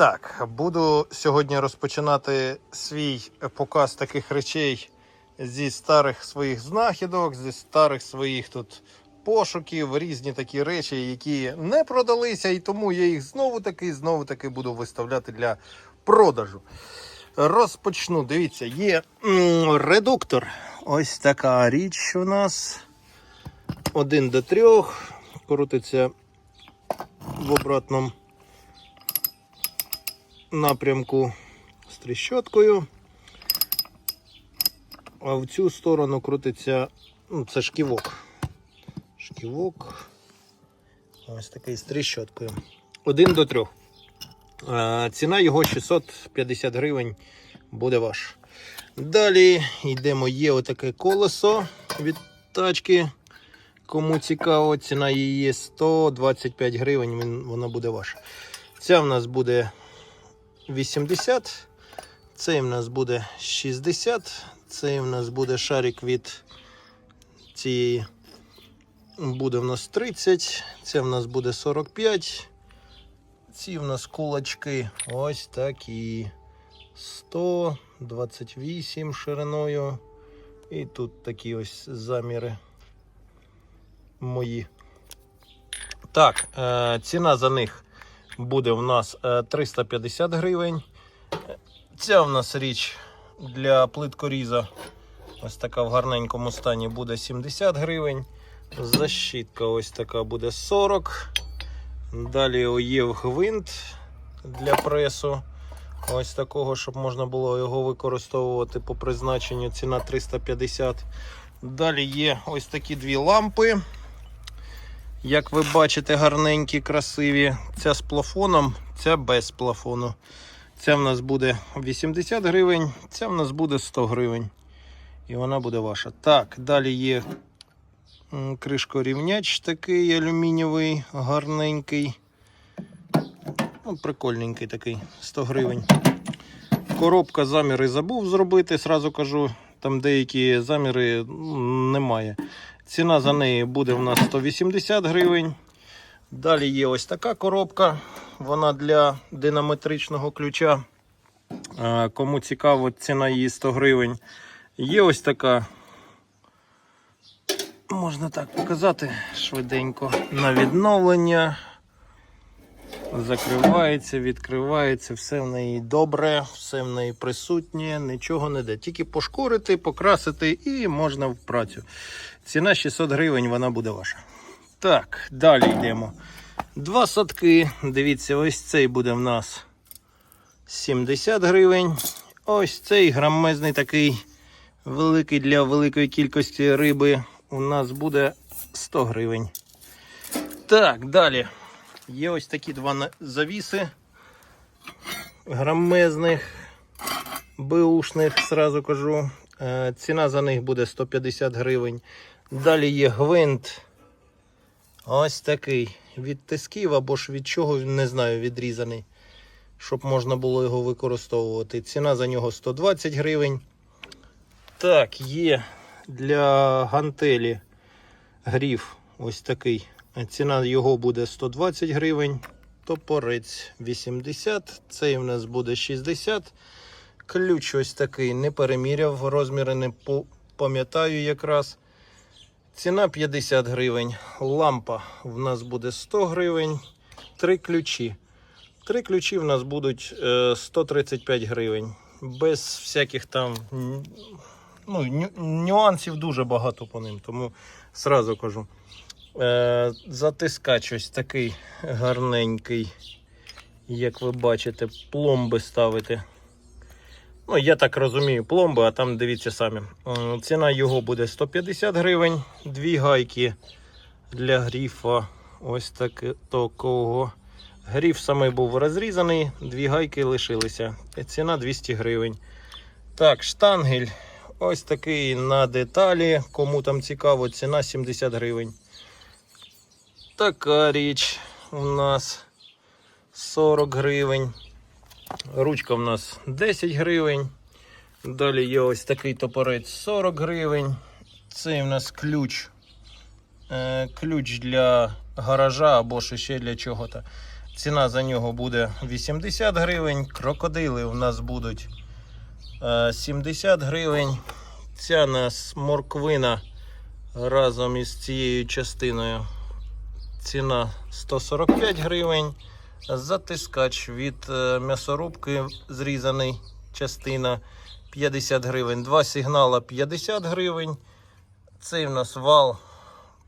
так, буду сьогодні розпочинати свій показ таких речей зі старих своїх знахідок, зі старих своїх тут пошуків, різні такі речі, які не продалися, і тому я їх знову таки знову таки буду виставляти для продажу. Розпочну. Дивіться, є редуктор. Ось така річ у нас. Один до трьох. Крутиться в обратному напрямку з тріщоткою. А в цю сторону крутиться, ну, це шківок. Шківок. Ось такий з тріщоткою. Один до трьох. Ціна його 650 гривень буде ваш. Далі йдемо, є отаке колесо від тачки. Кому цікаво, ціна її 125 гривень, вона буде ваша. Ця в нас буде 80, цей в нас буде 60, цей в нас буде шарик від цієї буде в нас 30, це в нас буде 45. Ці в нас кулачки ось такі. 128 шириною. І тут такі ось заміри мої. Так, е, ціна за них буде в нас е, 350 гривень. Ця в нас річ для плиткоріза. Ось така в гарненькому стані буде 70 гривень. Защітка ось така буде 40. Далі є гвинт для пресу. Ось такого, щоб можна було його використовувати по призначенню. Ціна 350. Далі є ось такі дві лампи. Як ви бачите, гарненькі, красиві. Ця з плафоном, ця без плафону. Ця в нас буде 80 гривень, ця в нас буде 100 гривень. І вона буде ваша. Так, далі є кришкорівняч такий алюмінієвий, гарненький. Ну, прикольненький такий, 100 гривень. Коробка заміри забув зробити, сразу кажу, там деякі заміри м, немає. Ціна за неї буде в нас 180 гривень. Далі є ось така коробка. Вона для динаметричного ключа. Е, Кому цікаво, ціна її 100 гривень. Є ось така, можна так показати швиденько. На відновлення. Закривається, відкривається, все в неї добре, все в неї присутнє, нічого не де. Тільки пошкурити, покрасити і можна в працю. Ціна 600 гривень, вона буде ваша. Так, далі йдемо. Два садки. Дивіться, ось цей буде в нас 70 гривень. Ось цей грамезний такий великий для великої кількості риби. У нас буде 100 гривень. Так, далі. Є ось такі два завіси грамезних, беушних, сразу кажу. Е, Ціна за них буде 150 гривень. Далі є гвинт. Ось такий. Від тисків або ж від чого, не знаю, відрізаний. Щоб можна було його використовувати. Ціна за нього 120 гривень. Так, є для гантелі гріф ось такий. Ціна його буде 120 гривень. Топорець 80, цей у нас буде 60. Ключ ось такий не переміряв, розміри не пам'ятаю якраз. Ціна 50 гривень. Лампа в нас буде 100 гривень. Три ключі. Три ключі в нас будуть е, 135 гривень. Без всяких там ну, нюансів дуже багато по ним, тому сразу кажу. Е, затискач ось такий гарненький, як ви бачите, пломби ставити. Ну, я так розумію, пломби, а там дивіться самі. Е, Ціна його буде 150 гривень. Дві гайки для гріфа. Ось так, такого. Гріф саме був розрізаний, дві гайки лишилися. Ціна 200 гривень. Так, штангель. Ось такий на деталі. Кому там цікаво, ціна 70 гривень. Така річ у нас 40 гривень. Ручка в нас 10 гривень. Далі є ось такий топорець 40 гривень. Це у нас ключ. Е, ключ для гаража або ще для чого-то. Ціна за нього буде 80 гривень. Крокодили у нас будуть е, 70 гривень. Ця нас морквина разом із цією частиною. Ціна 145 гривень. Затискач від е, м'ясорубки зрізаний частина 50 гривень. Два сигнала 50 гривень. Цей в нас вал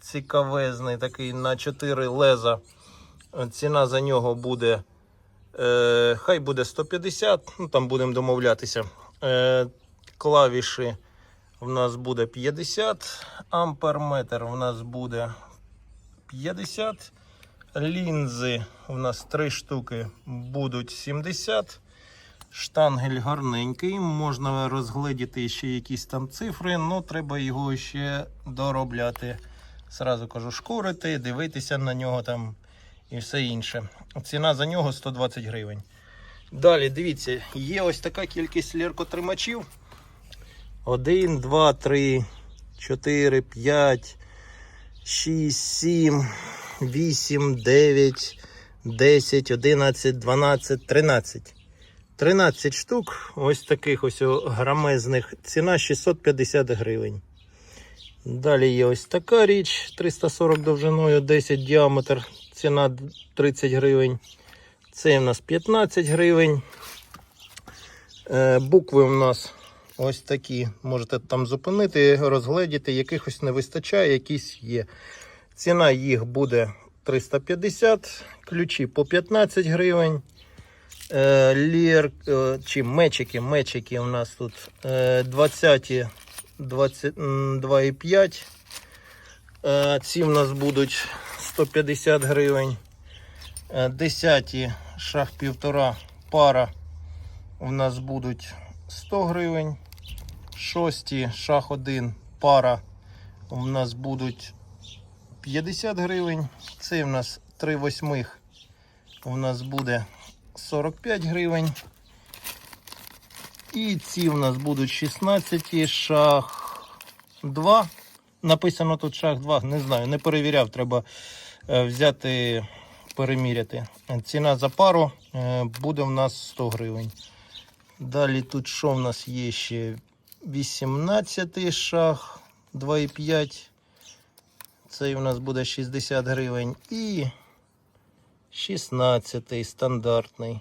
цікавезний, такий на 4 леза. Ціна за нього буде. Е, хай буде 150, ну там будемо домовлятися. Е, клавіші в нас буде 50, амперметр в нас буде 50. Лінзи у нас 3 штуки будуть 70. Штангель гарненький, можна розгледіти ще якісь там цифри, але треба його ще доробляти. Сразу кажу, шкурити, дивитися на нього там і все інше. Ціна за нього 120 гривень. Далі, дивіться, є ось така кількість ліркотримачів. 1, 2, 3, 4, 5, 6, 7, 8, 9, 10, 11, 12, 13. 13 штук, ось таких ось грамезних. Ціна 650 гривень. Далі є ось така річ 340 довжиною, 10 діаметр, ціна 30 гривень. Це у нас 15 гривень. Е, букви у нас ось такі. Можете там зупинити, розгледіти, якихось не вистачає, якісь є. Ціна їх буде 350, ключі по 15 гривень. Е, лір, е, чи мечики, мечики у нас тут е, 20 22,5. Е, Ці в нас будуть 150 гривень. Е, 10 шах півтора пара у нас будуть 100 гривень. 6 шах 1 пара у нас будуть 50 гривень. Це в нас 3 восьмих у нас буде 45 гривень. І ці в нас будуть 16 шах 2. Написано тут шах 2, не знаю, не перевіряв, треба е, взяти, переміряти. Ціна за пару е, буде в нас 100 гривень. Далі тут що в нас є ще 18 шах 2,5. Цей у нас буде 60 гривень. І 16 стандартний.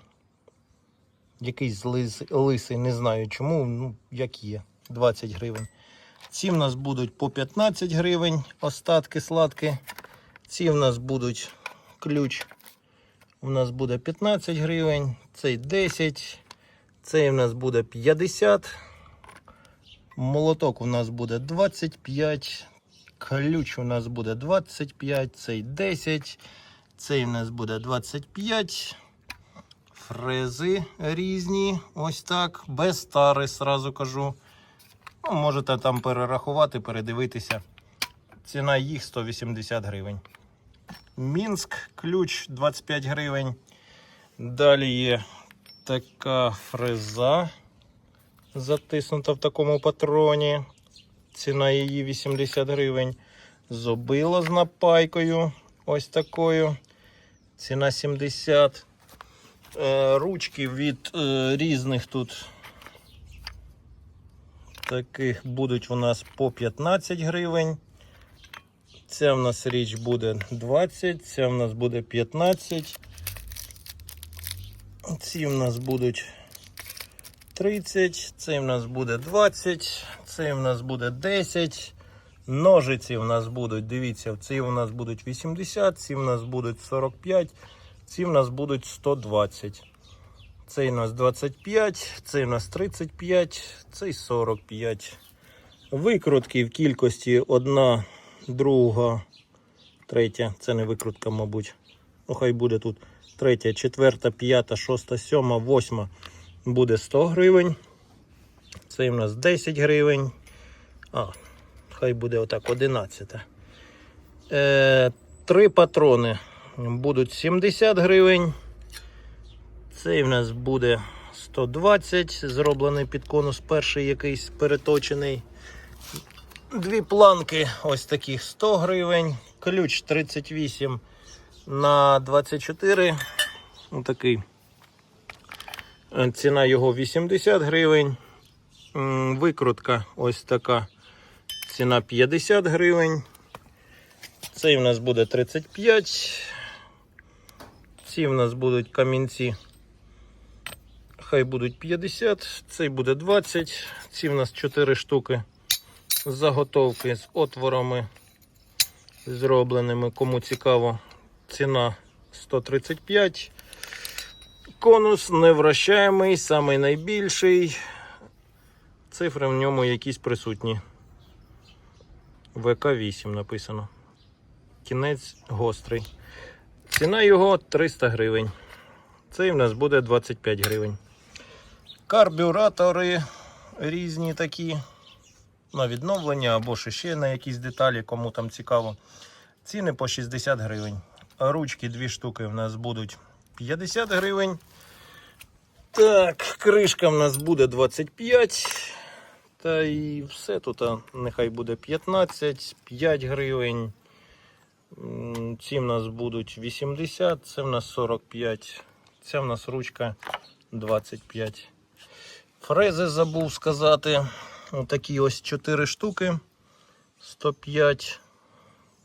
Якийсь лис, лисий, не знаю чому, ну як є, 20 гривень. Ці в нас будуть по 15 гривень, остатки сладкі. Ці в нас будуть ключ. У нас буде 15 гривень, цей 10, цей в нас буде 50. Молоток у нас буде 25. Ключ у нас буде 25, цей 10. Цей у нас буде 25. Фрези різні. Ось так. Без тари, сразу кажу. Ну, можете там перерахувати, передивитися. Ціна їх 180 гривень. Мінськ, ключ 25 гривень. Далі є така фреза, затиснута в такому патроні. Ціна її 80 гривень. Зобило з напайкою. Ось такою. Ціна 70. Е, ручки від е, різних тут таких будуть у нас по 15 гривень. Ця в нас річ буде 20, ця в нас буде 15. Ці в нас будуть 30, цей в нас буде 20, цей в нас буде 10. Ножиці в нас будуть, дивіться, ці в нас будуть 80, ці в нас будуть 45, ці в нас будуть 120. Цей у нас 25, цей у нас 35, цей 45. Викрутки в кількості одна, друга, третя. Це не викрутка, мабуть. Ну, хай буде тут третя, четверта, п'ята, шоста, сьома, восьма буде 100 гривень. Цей у нас 10 гривень. А, хай буде отак 11. Е, три патрони будуть 70 гривень. Цей в нас буде 120, зроблений під конус перший якийсь переточений. Дві планки ось таких 100 гривень. Ключ 38 на 24 Отакий. Е, Ціна його 80 гривень. Викрутка ось така. Ціна 50 гривень. Цей в нас буде 35. Ці в нас будуть камінці. Хай будуть 50, цей буде 20. Ці в нас 4 штуки заготовки з отворами зробленими. Кому цікаво, ціна 135. Конус невращаємий, найбільший. Цифри в ньому якісь присутні. ВК8 написано. Кінець гострий. Ціна його 300 гривень. Цей в нас буде 25 гривень. Карбюратори різні такі. На відновлення або ще на якісь деталі, кому там цікаво. Ціни по 60 гривень. Ручки дві штуки в нас будуть 50 гривень. Так, кришка в нас буде 25. Та і все тут нехай буде 15, 5 гривень. Ці в нас будуть 80, це в нас 45. Ця в нас ручка 25. Фрези забув сказати. Отакі ось 4 штуки. 105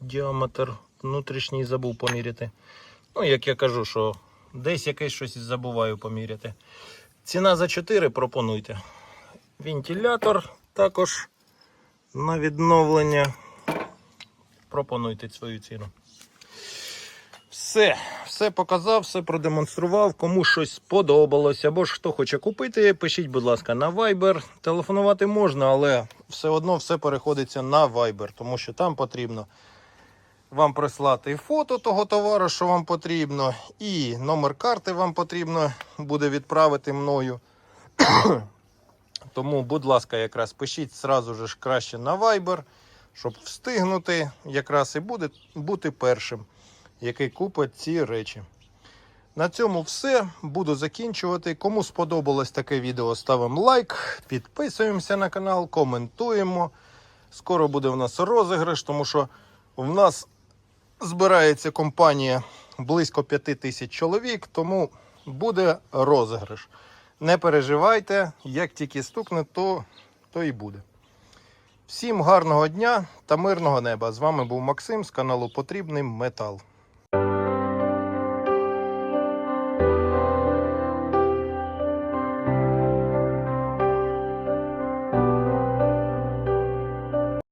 діаметр. Внутрішній забув поміряти. Ну, як я кажу, що десь якесь щось забуваю поміряти. Ціна за 4 пропонуйте. Вентилятор також на відновлення. Пропонуйте свою ціну. Все, все показав, все продемонстрував. Кому щось сподобалось, або ж хто хоче купити, пишіть, будь ласка, на Viber. Телефонувати можна, але все одно все переходиться на Viber, тому що там потрібно вам прислати фото того товару, що вам потрібно, і номер карти вам потрібно буде відправити мною. Тому, будь ласка, якраз пишіть зразу ж краще на Viber, щоб встигнути якраз і буде, бути першим, який купить ці речі. На цьому все. Буду закінчувати. Кому сподобалось таке відео, ставимо лайк, підписуємося на канал, коментуємо. Скоро буде в нас розіграш, тому що в нас збирається компанія близько 5 тисяч чоловік, тому буде розіграш. Не переживайте, як тільки стукне, то, то і буде. Всім гарного дня та мирного неба. З вами був Максим з каналу Потрібний Метал.